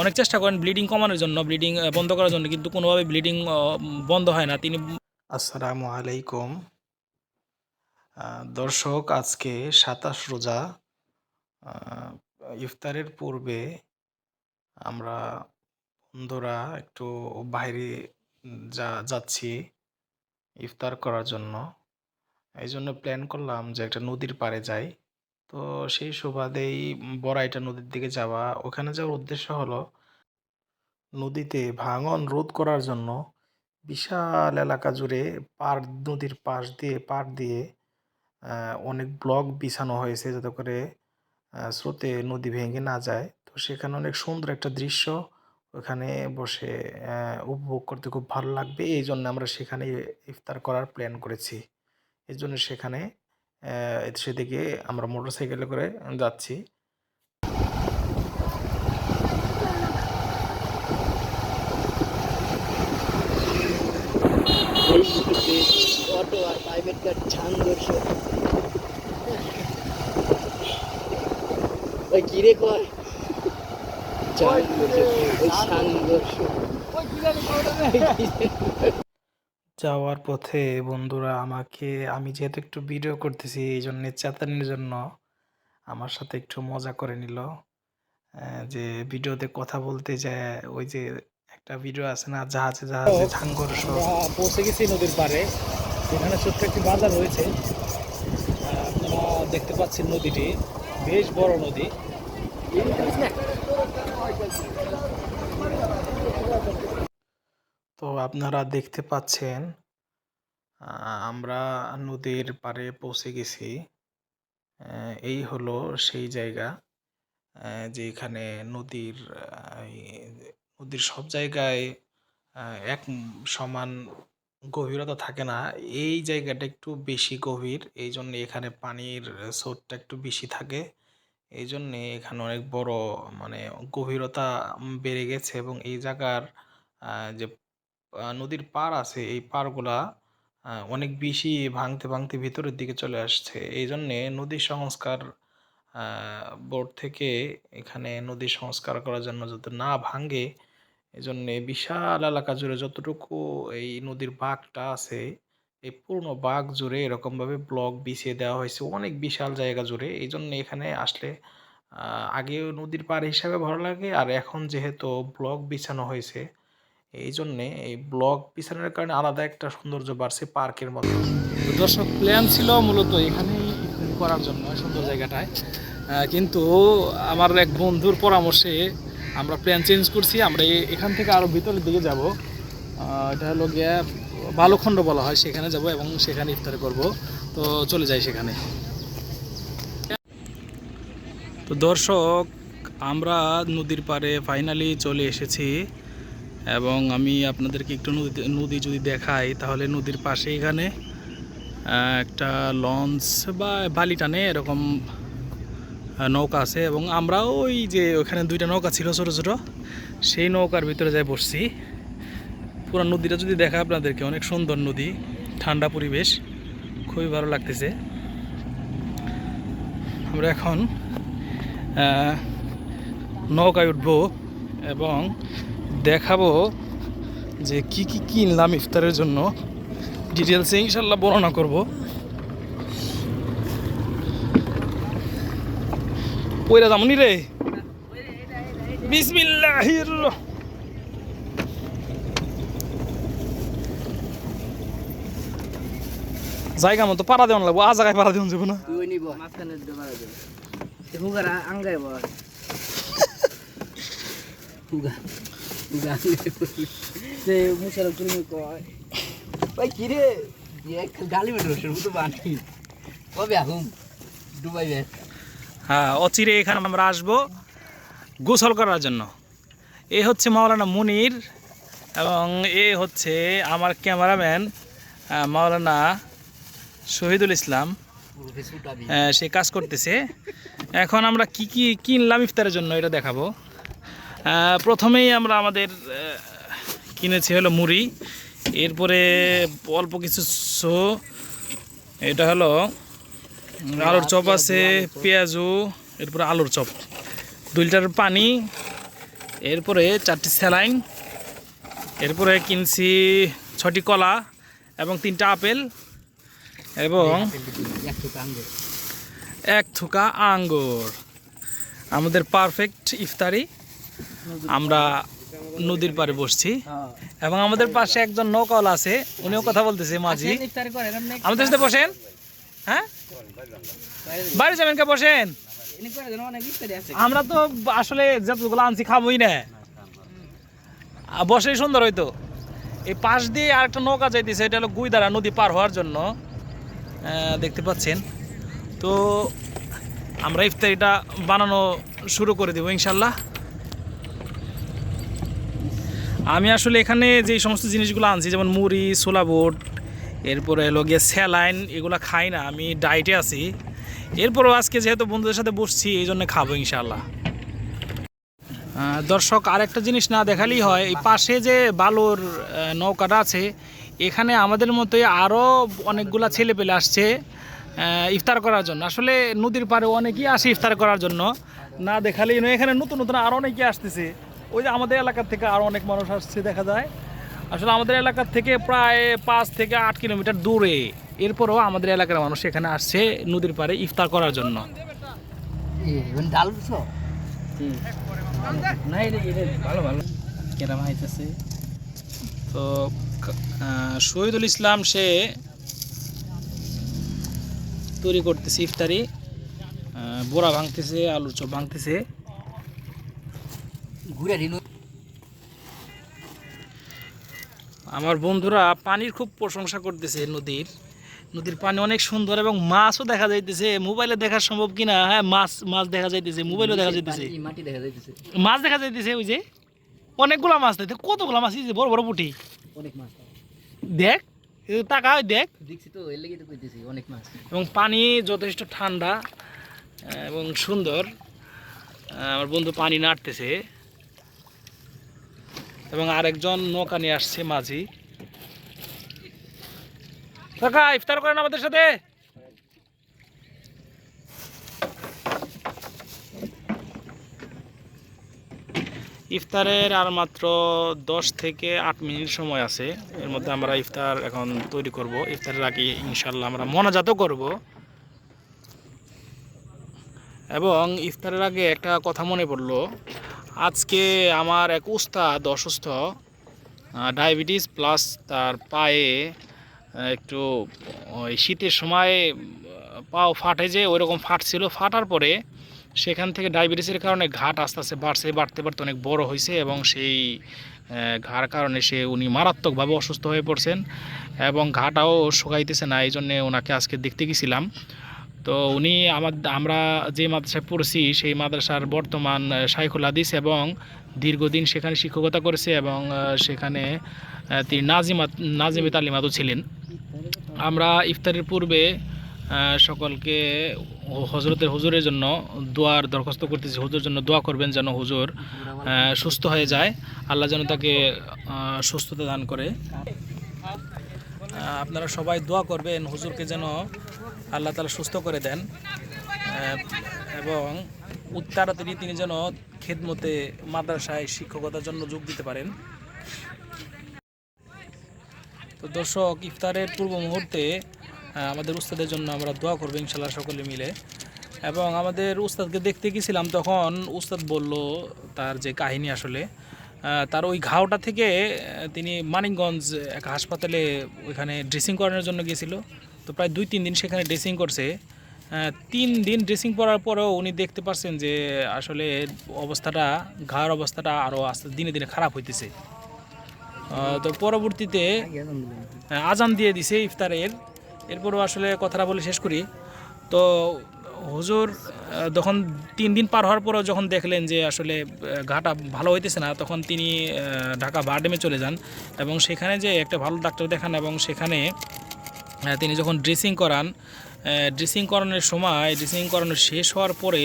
অনেক চেষ্টা করেন ব্লিডিং কমানোর জন্য ব্লিডিং বন্ধ করার জন্য কিন্তু কোনোভাবে ব্লিডিং বন্ধ হয় না। তিনি আসসালামু আলাইকুম। দর্শক আজকে সাতাশ রোজা ইফতারের পূর্বে আমরা বন্ধুরা একটু বাইরে যা যাচ্ছি ইফতার করার জন্য। এই জন্য প্ল্যান করলাম যে একটা নদীর পাড়ে যাই। তো সেই সুবাদেই বড়াইটা নদীর দিকে যাওয়া। ওখানে যাওয়ার উদ্দেশ্য হলো নদীতে ভাঙন রোধ করার জন্য বিশাল এলাকা জুড়ে পার, নদীর পাশ দিয়ে, পার দিয়ে অনেক ব্লক বিছানো হয়েছে যাতে করে স্রোতে নদী ভেঙে না যায়। তো সেখানে অনেক সুন্দর একটা দৃশ্য। ওখানে বসে উপভোগ করতে খুব ভালো লাগবে। এই জন্য আমরা সেখানে ইফতার করার প্ল্যান করেছি। এই জন্য সেখানে সেদিকে আমরা মোটরসাইকেলে করে যাচ্ছি। অটো আর প্রাইভেট কার সংঘর্ষ ওই কিরে কয় সংঘর্ষ ওই সংঘর্ষ যাওয়ার পথে বন্ধুরা আমাকে, আমি যেহেতু একটু ভিডিও করতেছি এই জন্য চেতানোর জন্য আমার সাথে একটু মজা করে নিল। যে ভিডিওতে কথা বলতে যায়, ওই যে একটা ভিডিও আছে না, জাহাজে জাহাজে আমরা পৌঁছে গেছি নদীর পাড়ে এখানে ছোট্ট একটি বাজার রয়েছে। দেখতে পাচ্ছেন নদীটি, বেশ বড় নদী। তো আপনারা দেখতে পাচ্ছেন আমরা নদীর পাড়ে পৌঁছে গেছি। এই হলো সেই জায়গা আহ, যে এখানে নদীর নদীর সব জায়গায় এক সমান গভীরতা থাকে না। এই জায়গাটা একটু বেশি গভীর এই জন্য এখানে পানির স্রোতটা একটু বেশি থাকে। এই জন্যে এখানে অনেক বড় মানে গভীরতা বেড়ে গেছে এবং এই জায়গার যে নদীর পাড় আছে এই পাড়গুলা আহ, অনেক বেশি ভাঙতে ভাঙতে ভিতরের দিকে চলে আসছে। এই জন্যে নদী সংস্কার বোর্ড থেকে এখানে নদী সংস্কার করার জন্য যাতে না ভাঙে এই জন্যে বিশাল এলাকা জুড়ে যতটুকু এই নদীর বাঁকটা আছে এই পুরনো বাঁক জুড়ে এরকমভাবে ব্লক বিছিয়ে দেওয়া হয়েছে অনেক বিশাল জায়গা জুড়ে। এই জন্য এখানে আসলে আগেও নদীর পাড় হিসাবে ভালো লাগে আর এখন যেহেতু ব্লক বিছানো হয়েছে এই জন্যে এই ব্লক বিছানোর কারণে আলাদা একটা সৌন্দর্য বাড়ছে পার্কের মতো। দর্শক প্ল্যান ছিল মূলত এখানেই করার জন্য সুন্দর জায়গাটায়। কিন্তু আমার এক বন্ধুর পরামর্শে আমরা প্ল্যান চেঞ্জ করছি। আমরা এখান থেকে আরও ভিতরের দিকে যাব। এটা হলো গিয়া বালুখণ্ড বলা হয়। সেখানে যাব এবং সেখানে ইফতার করব। তো চলে যাই সেখানে। তো দর্শক, আমরা নদীর পাড়ে ফাইনালি চলে এসেছি। এবং আমি আপনাদেরকে একটু নদী নদী যদি দেখাই, তাহলে নদীর পাশে এখানে একটা লঞ্চ বা বালি টানে এরকম নৌকা আছে এবং আমরাও ওই যে ওখানে দুইটা নৌকা ছিল ছোটো ছোটো, সেই নৌকার ভিতরে যাই বসছি। পুরো নদীটা যদি দেখা আপনাদেরকে, অনেক সুন্দর নদী, ঠান্ডা পরিবেশ, খুবই ভালো লাগতেছে। আমরা এখন নৌকায় উঠবো এবং দেখাবো যে কি কি কিনলাম ইফতারের জন্য। ডিটেলসে ইনশাল্লাহ বর্ণনা করব। পয়রা যামনি রে বিসমিল্লাহির রহ- জায়গা মতো পাড়া দেওয়ান লাগবো আ জায়গায় পাড়া দেওয়ান যাব না। নিব মাঝখানে দেবার দেব হুগারা আঙ্গাই বল হুগা হুগা সে মুসাল তুমি কয় ভাই কিরে গালি মেটে শুরু তো বানি কবে আহুম দুবাই হ্যাঁ অচিরে এখানে আমরা আসব গোসল করার জন্য। এ হচ্ছে মাওলানা মুনির এবং এ হচ্ছে আমার ক্যামেরাম্যান মাওলানা শহীদুল ইসলাম। সে কাজ করতেছে। এখন আমরা কি কি কিনলাম ইফতারের জন্য এটা দেখাবো। প্রথমেই আমরা আমাদের কিনেছি হলো মুড়ি। এরপরে অল্প কিছু সো, এটা হলো আলুর চপ আছে, পেঁয়াজু, এরপরে আলুর চপ। দুই লিটার পানি, এরপরে চারটি স্যালাইন, এরপরে কিনছি ছটি কলা এবং তিনটা আপেল এবং এক থুকা আঙ্গুর। আমাদের পারফেক্ট ইফতারি। আমরা নদীর পাড়ে বসছি। এবং আমাদের পাশে একজন নৌকাওয়ালা আছে উনিও কথা বলতেছে মাঝি। আপনি আমাদের সাথে বসেন। হ্যাঁ? বাড়ি যাবেন কে বসেন। আমরা তো আসলে যতগুলো আনছি খাবোই না। বসেই সুন্দর হইতো। এই পাশ দিয়ে আরেকটা নৌকা যাইতেছে এটা হলো গুইদারা নদী পার হওয়ার জন্য। দেখতে পাচ্ছেন। তো আমরা ইফতারিটা বানানো শুরু করে দেবো ইনশাল্লাহ। আমি আসলে এখানে যে সমস্ত জিনিসগুলো আনছি, যেমন মুড়ি, ছোলা এরপরে হলো গিয়ে স্যালাইন, এগুলো খাই না, আমি ডায়েটে আছি। এরপরও আজকে যেহেতু বন্ধুদের সাথে বসছি, এই জন্য খাব ইনশাল্লাহ দর্শক, আরেকটা জিনিস না দেখালেই হয়, এই পাশে যে বালুর নৌকাটা আছে, এখানে আমাদের মতোই আরও অনেকগুলা ছেলে পেলে আসছে ইফতার করার জন্য। আসলে নদীর পাড়ে অনেকেই আসে ইফতার করার জন্য, না দেখালেই নয়, এখানে নতুন নতুন আরও অনেকে আসতেছে। ওই যে আমাদের এলাকার থেকে আরও অনেক মানুষ আসছে, দেখা যায়। আসলে আমাদের এলাকার থেকে প্রায় পাঁচ থেকে আট কিলোমিটার দূরে। এরপরও আমাদের এলাকার মানুষ এখানে আসছে নদীর পাড়ে ইফতার করার জন্য। ভালো ভালো তো শহীদুল ইসলাম, সে তৈরি করতেছে ইফতারি বোরা ভাঙতেছে, আলুর চপ ভাঙতেছে। ঘুরে দিন আমার বন্ধুরা পানির খুব প্রশংসা করতেছে নদীর। নদীর পানি অনেক সুন্দর এবং মাছও দেখা যাইতেছে। মোবাইলে দেখা সম্ভব কিনা? হ্যাঁ মাছ মাছ দেখা যাইতেছে মোবাইলেও দেখা যাইতেছে। মাছ দেখা যাইতেছে ওই যে। অনেকগুলো মাছ দেখতে কতগুলো মাছ? বড় বড় পুঁটি। অনেক মাছ দেখ টাকা দেখ দেখছি তো এর লেগে তো কইতেছি অনেক মাছ। এবং পানি যথেষ্ট ঠান্ডা এবং সুন্দর। আমার বন্ধু পানি নাড়তেছে। এবং আরেকজন নৌকা নিয়ে আসছে মাঝি। কাকা, ইফতার করেন আমাদের সাথে। ইফতারের আর মাত্র দশ থেকে আট মিনিট সময় আছে। এর মধ্যে আমরা ইফতার এখন তৈরি করব। ইফতারের আগে ইনশাল্লাহ আমরা মনাজাতও করব। এবং ইফতারের আগে একটা কথা মনে পড়ল। আজকে আমার এক উস্তাদ অসুস্থ ডায়াবেটিস প্লাস তার পায়ে একটু, ওই শীতের সময় পাও ফাটে যে, ওইরকম ফাটছিল। ফাটার পরে সেখান থেকে ডায়াবেটিসের কারণে ঘাট আস্তে আস্তে বাড়ছে, বাড়তে বাড়তে অনেক বড় হয়েছে এবং সেই ঘাড় কারণে সে উনি মারাত্মকভাবে অসুস্থ হয়ে পড়ছেন এবং ঘাটাও শুকাইতেছে না এই জন্যে ওনাকে আজকে দেখতে গেছিলাম। তো উনি আমার আমরা যে মাদ্রাসায় পড়ছি, সেই মাদ্রাসার বর্তমান শাইখুল হাদিস এবং দীর্ঘদিন সেখানে শিক্ষকতা করেছে এবং সেখানে তিনি নাজিমাত, নাজিমে তালিমাতও ছিলেন। আমরা ইফতারের পূর্বে সকলকে হজরতের হুজুরের জন্য দোয়ার দরখাস্ত করতেছি। হুজুর জন্য দোয়া করবেন যেন হুজুর সুস্থ হয়ে যায়। আল্লাহ যেন তাকে সুস্থতা দান করে। আপনারা সবাই দোয়া করবেন, হুজুরকে যেন আল্লাহ তালা সুস্থ করে দেন। এবং উত- তাড়াতাড়ি তিনি যেন খেদমতে মাদ্রাসায় শিক্ষকতার জন্য যোগ দিতে পারেন। তো দর্শক, ইফতারের পূর্ব মুহূর্তে আমাদের উস্তাদের জন্য আমরা দোয়া করব ইনশাল্লাহ সকলে মিলে। এবং আমাদের উস্তাদকে দেখতে গেছিলাম, তখন উস্তাদ বলল তার যে কাহিনী আসলে তার ওই ঘাওটা থেকে তিনি মানিকগঞ্জ এক হাসপাতালে ওইখানে ড্রেসিং করানোর জন্য গিয়েছিল। তো প্রায় দুই, তিন দিন সেখানে ড্রেসিং করছে। তিন দিন ড্রেসিং করার পরেও উনি দেখতে পারছেন যে আসলে অবস্থাটা ঘাড় অবস্থাটা আরও আস্তে দিনে দিনে খারাপ হইতেছে। তো পরবর্তীতে আজান দিয়ে দিছে ইফতারের। এরপরও আসলে কথাটা বলে শেষ করি। তো হুজুর যখন তিন দিন পার হওয়ার পরেও যখন দেখলেন যে আসলে ঘাটা ভালো হইতেছে না, তখন তিনি ঢাকা বারডেমে চলে যান এবং সেখানে যে একটা ভালো ডাক্তার দেখান এবং সেখানে তিনি যখন ড্রেসিং করান ড্রেসিং করানোর সময়, ড্রেসিং করানো শেষ হওয়ার পরে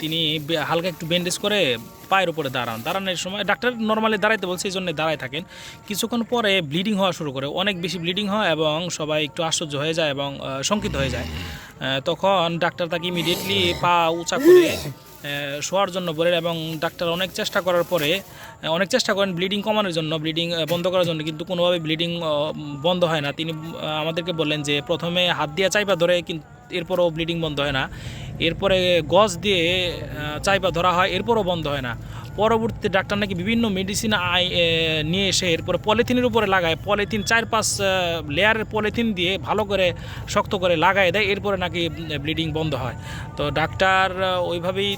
তিনি হালকা একটু ব্যান্ডেজ করে পায়ের উপরে দাঁড়ান। দাঁড়ানোর সময় ডাক্তার নর্মালি দাঁড়াইতে বলছে, এই জন্য দাঁড়ায় থাকেন। কিছুক্ষণ পরে ব্লিডিং হওয়া শুরু করে, অনেক বেশি ব্লিডিং হয় এবং সবাই একটু আশ্চর্য হয়ে যায় এবং শঙ্কিত হয়ে যায়। তখন ডাক্তার তাকে ইমিডিয়েটলি পা উঁচা করে শোয়ার জন্য বলেন এবং ডাক্তার অনেক চেষ্টা করার পরে অনেক চেষ্টা করেন ব্লিডিং কমানোর জন্য ব্লিডিং বন্ধ করার জন্য, কিন্তু কোনোভাবে ব্লিডিং বন্ধ হয় না। তিনি আমাদেরকে বললেন যে প্রথমে হাত দিয়ে চাইপা ধরে, কিন্তু এরপরও ব্লিডিং বন্ধ হয় না। এরপরে গজ দিয়ে চাইপা ধরা হয়, এরপরও বন্ধ হয় না। পরবর্তীতে ডাক্তার নাকি বিভিন্ন মেডিসিন নিয়ে এসে এরপরে পলিথিনের উপরে লাগায়। পলিথিন চার পাঁচ লেয়ারের পলিথিন দিয়ে ভালো করে শক্ত করে লাগায় দেয়, এরপরে নাকি ব্লিডিং বন্ধ হয়। তো ডাক্তার ওইভাবেই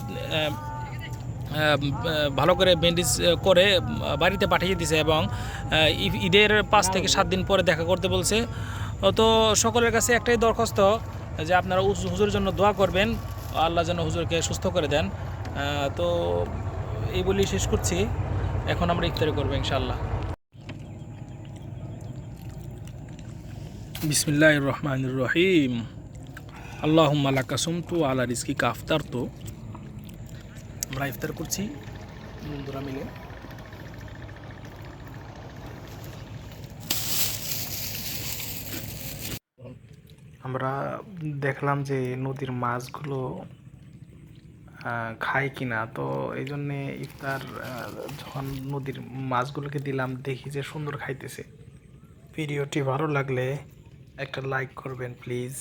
ভালো করে ব্যান্ডেজ করে বাড়িতে পাঠিয়ে দিছে এবং ঈদের পাঁচ থেকে সাত দিন পরে দেখা করতে বলছে। তো সকলের কাছে একটাই দরখাস্ত, যে আপনারা হুজুরের জন্য দোয়া করবেন, আল্লাহ যেন হুজুরকে সুস্থ করে দেন। তো এই বলেই শেষ করছি। এখন আমরা ইফতারি করব ইনশাল্লাহ বিসমিল্লাহ রহমান রহিম আল্লাহ আল্লাহ কাসুম তু আল্লাহ রিজকি কাফতার তো আমরা ইফতার করছি বন্ধুরা মিলে। আমরা দেখলাম যে নদীর মাছগুলো আহ, কি না তো এই জন্যে ইফতার যখন নদীর মাছগুলোকে দিলাম দেখি যে সুন্দর খাইতেছে। ভিডিওটি ভালো লাগলে একটা লাইক করবেন প্লিজ